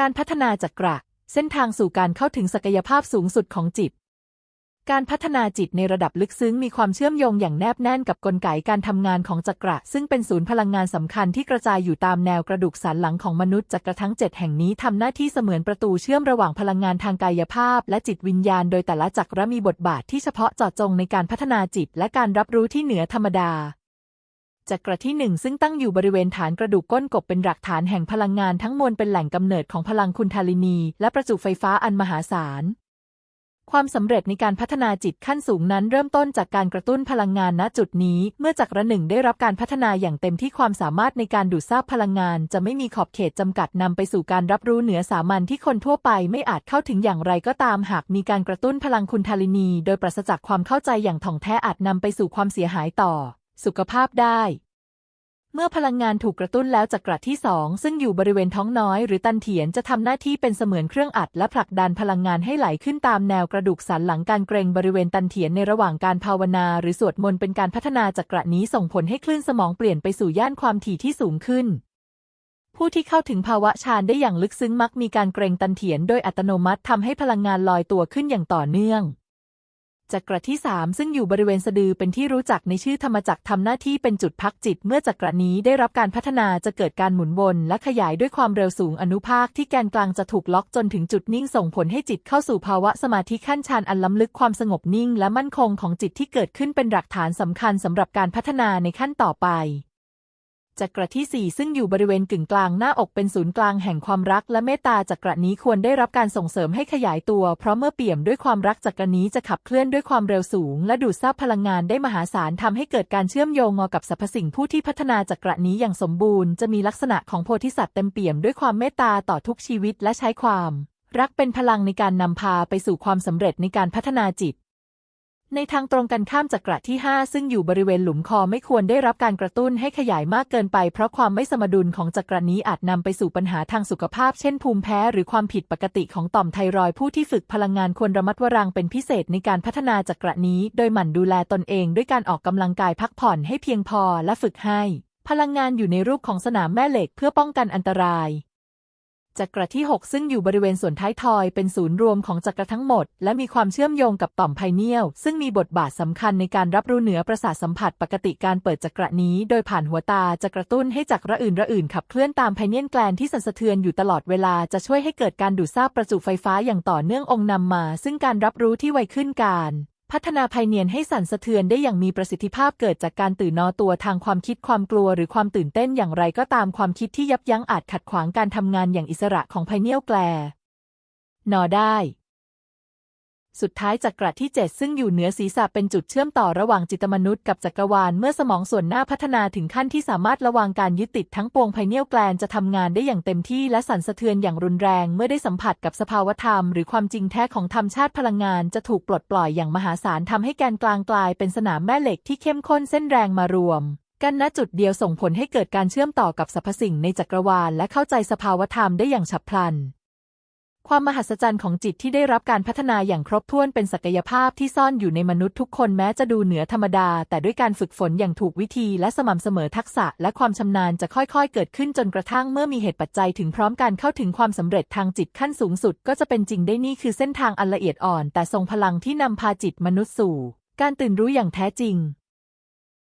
การพัฒนาจักระ เส้นทางสู่การเข้าถึงศักยภาพสูงสุดของจิต การพัฒนาจิตในระดับลึกซึ้งมีความเชื่อมโยงอย่างแนบแน่นกับกลไกการทำงานของจักระ ซึ่งเป็นศูนย์พลังงานสำคัญที่กระจายอยู่ตามแนวกระดูกสันหลังของมนุษย์จักระทั้ง 7 แห่งนี้ทำหน้าที่เสมือนประตูเชื่อมระหว่างพลังงานทางกายภาพ และจิตวิญญาณ โดยแต่ละจักระมีบทบาทที่เฉพาะเจาะจงในการพัฒนาจิต และการรับรู้ที่เหนือธรรมดา จักระที่หนึ่งซึ่งตั้งอยู่บริเวณฐานกระดูกก้นกบเป็นหลักฐานแห่งพลังงานทั้งมวลเป็นแหล่งกำเนิดของพลังคุณทาลินี และประจุไฟฟ้าอันมหาศาลความสำเร็จในการพัฒนาจิตขั้นสูงนั้นเริ่มต้นจากการกระตุ้นพลังงานณจุดนี้ เมื่อจักระหนึ่งได้รับการพัฒนาอย่างเต็มที่ความสามารถในการดูดซับพลังงาน จะไม่มีขอบเขตจำกัดนำไปสู่การรับรู้เหนือสามัญที่คนทั่วไปไม่อาจเข้าถึงอย่างไรก็ตามหากมีการกระตุ้นพลังคุณทาลินี โดยปราศจากความเข้าใจอย่างถ่องแท้อาจนำไปสู่ความเสียหายต่อ สุขภาพได้ เมื่อพลังงานถูกกระตุ้นแล้วจักระที่สองซึ่งอยู่บริเวณท้องน้อยหรือตันเถียนจะทำหน้าที่เป็นเสมือนเครื่องอัดและผลักดันพลังงานให้ไหลขึ้นตามแนวกระดูกสันหลังการเกรงบริเวณตันเถียนในระหว่างการภาวนา หรือสวดมนต์เป็นการพัฒนาจักระนี้ส่งผลให้คลื่นสมองเปลี่ยนไปสู่ย่านความถี่ที่สูงขึ้นผู้ที่เข้าถึงภาวะฌานได้อย่างลึกซึ้งมักมีการเกรงตันเถียนโดยอัตโนมัติทำให้พลังงานลอยตัวขึ้นอย่างต่อเนื่อง จักระที่ 3 ซึ่งอยู่บริเวณสะดือเป็นที่รู้จักในชื่อธรรมจักรทำหน้าที่เป็นจุดพักจิต เมื่อจักระนี้ได้รับการพัฒนาจะเกิดการหมุนวน และขยายด้วยความเร็วสูงอนุภาคที่แกนกลางจะถูกล็อกจนถึงจุดนิ่งส่งผลให้จิตเข้าสู่ภาวะสมาธิขั้นชานอันล้ำลึกความสงบนิ่ง และมั่นคงของจิตที่เกิดขึ้นเป็นหลักฐานสำคัญสำหรับการพัฒนาในขั้นต่อไป จักระที่ 4 ซึ่งอยู่บริเวณกึ่งกลางหน้าอกเป็นศูนย์กลางแห่งความรักและเมตตาจักระนี้ควรได้รับการส่งเสริมให้ขยายตัว เพราะเมื่อเปี่ยมด้วยความรักจักระนี้จะขับเคลื่อนด้วยความเร็วสูง และดูดซับพลังงานได้มหาศาลทำให้เกิดการเชื่อมโยงงอกับสรรพสิ่งผู้ที่พัฒนาจักระนี้อย่างสมบูรณ์จะมีลักษณะของโพธิสัตว์เต็มเปี่ยมด้วยความเมตตาต่อทุกชีวิตและใช้ความ รักเป็นพลังในการนำพาไปสู่ความสำเร็จในการพัฒนาจิต ในทางตรงกันข้ามจักระที่ 5 ซึ่งอยู่บริเวณหลุมคอไม่ควรได้รับการกระตุ้นให้ขยายมากเกินไป เพราะความไม่สมดุลของจักระนี้อาจนำไปสู่ปัญหาทางสุขภาพ เช่นภูมิแพ้ หรือความผิดปกติของต่อมไทรอยผู้ที่ฝึกพลังงานควรระมัดระวังเป็นพิเศษในการพัฒนาจักระนี้ โดยหมั่นดูแลตนเองด้วยการออกกำลังกายพักผ่อนให้เพียงพอและฝึกให้ พลังงานอยู่ในรูปของสนามแม่เหล็กเพื่อป้องกันอันตราย จักระที่ 6 ซึ่งอยู่บริเวณส่วนท้ายทอยเป็นศูนย์รวมของจักระทั้งหมด และมีความเชื่อมโยงกับต่อมไพเนียล ซึ่งมีบทบาทสำคัญในการรับรู้เหนือประสาทสัมผัสปกติการเปิดจักระนี้ โดยผ่านหัวตาจะกระตุ้นให้จักระอื่นระอื่นขับเคลื่อนตามไพเนียลแกลนที่สั่นสะเทือนอยู่ตลอดเวลาจะช่วยให้เกิดการดูดซาบประจุไฟฟ้าอย่างต่อเนื่ององค์นำมา ซึ่งการรับรู้ที่ไวขึ้นการ พัฒนาภายเนียนให้สั่นสะเทือนได้อย่างมีประสิทธิภาพเกิดจากการตื่นนอตัวทางความคิดความกลัวหรือความตื่นเต้นอย่างไรก็ตามความคิดที่ยับยั้งอาจขัดขวางการทำงานอย่างอิสระของไพเนียลแกลนอได้ สุดท้ายจักรที่ 7 ซึ่งอยู่เหนือศีรษะเป็นจุดเชื่อมต่อระหว่างจิตมนุษย์กับจักรวาลเมื่อสมองส่วนหน้าพัฒนาถึงขั้นที่สามารถระวังการยึดติดทั้งปวงไพเนียลแกลนจะทำงานได้อย่างเต็มที่และสั่นสะเทือนอย่างรุนแรงเมื่อได้สัมผัสกับสภาวธรรม หรือความจริงแท้ของธรรมชาติพลังงานจะถูกปลดปล่อยอย่างมหาศาลทำให้แกนกลางกลายเป็นสนามแม่เหล็กที่เข้มข้นเส้นแรงมารวมกันณจุดเดียวส่งผลให้เกิดการเชื่อมต่อกับสรรพสิ่งในจักรวาลและเข้าใจสภาวธรรมได้อย่างฉับพลัน ความมหัศจรรย์ของจิตที่ได้รับการพัฒนาอย่างครบถ้วนเป็นศักยภาพที่ซ่อนอยู่ในมนุษย์ทุกคนแม้จะดูเหนือธรรมดา แต่ด้วยการฝึกฝนอย่างถูกวิธีและสม่ำเสมอทักษะและความชำนาญจะค่อยๆ เกิดขึ้นจนกระทั่งเมื่อมีเหตุปัจจัยถึงพร้อมการเข้าถึงความสำเร็จทางจิตขั้นสูงสุด ก็จะเป็นจริงได้นี่คือเส้นทางอันละเอียดอ่อน แต่ทรงพลังที่นำพาจิตมนุษย์สู่ การตื่นรู้อย่างแท้จริง